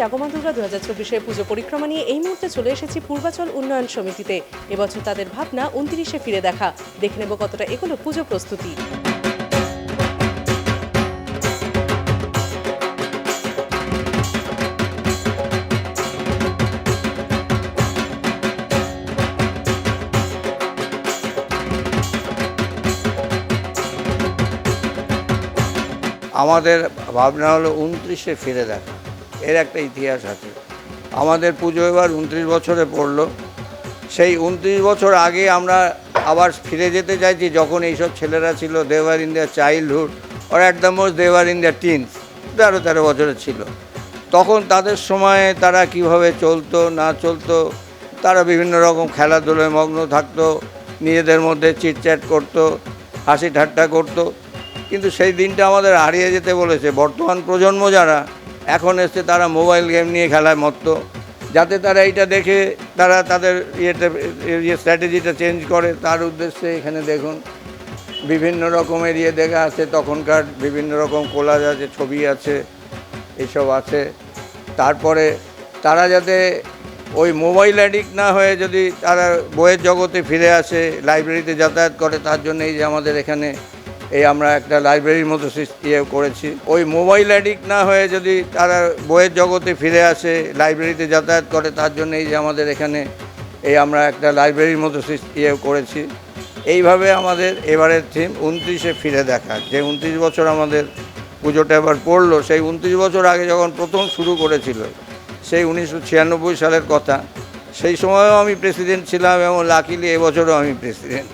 জাগমা দুর্গা দু হাজার চব্বিশের পুজো পরিক্রমা নিয়ে এই মুহূর্তে চলে এসেছি পূর্বাচল উন্নয়ন সমিতিতে। এবছর তাদের ভাবনা উনত্রিশে ফিরে দেখা। দেখে নেব কতটা এগুলো পুজো প্রস্তুতি। আমাদের ভাবনা হলো উনত্রিশে ফিরে দেখা। এর একটা ইতিহাস আছে। আমাদের পুজো এবার উনত্রিশ বছরে পড়ল। সেই উনত্রিশ বছর আগে আমরা আবার ফিরে যেতে চাইছি যখন এইসব ছেলেরা ছিল, they were in the childhood or at the most they were in teens তেরো তেরো বছরের ছিল। তখন তাদের সময়ে তারা কীভাবে চলতো, না চলতো, তারা বিভিন্ন রকম খেলাধুলোয় মগ্ন থাকতো, নিজেদের মধ্যে চিটচ্যাট করতো হাসি ঠাট্টা করতো। কিন্তু সেই দিনটা আমাদের হারিয়ে যেতে বলেছে। বর্তমান প্রজন্ম যারা এখন এসছে তারা মোবাইল গেম নিয়ে খেলায় মত্ত। যাতে তারা এইটা দেখে তারা তাদের ইয়েটা ইয়ে স্ট্র্যাটেজিটা চেঞ্জ করে। তার উদ্দেশ্যে এখানে দেখুন, বিভিন্ন রকমের ইয়ে দেখা আছে। তখনকার বিভিন্ন রকম কোলাজ আছে, ছবি আছে, এসব আছে। তারপরে তারা যাতে ওই মোবাইল অ্যাডিক্ট না হয়ে যদি তারা বইয়ের জগতে ফিরে আসে লাইব্রেরিতে যাতায়াত করে, তার জন্য এই যে আমাদের এখানে এই আমরা একটা লাইব্রেরির মতো ইয়ে করেছি। ওই মোবাইল অ্যাডিক্ট না হয়ে যদি তারা বইয়ের জগতে ফিরে আসে লাইব্রেরিতে যাতায়াত করে, তার জন্য এই যে আমাদের এখানে এই আমরা একটা লাইব্রেরির মতো ইয়ে করেছি। এইভাবে আমাদের এবারের থিম উনত্রিশে ফিরে দেখা। যে উনত্রিশ বছর আমাদের পুজোটা এবার পড়ল, সেই উনত্রিশ বছর আগে যখন প্রথম শুরু করেছিল, সেই উনিশশো ছিয়ানব্বই সালের কথা, সেই সময়ও আমি প্রেসিডেন্ট ছিলাম এবং লাকিলি এবছরও আমি প্রেসিডেন্ট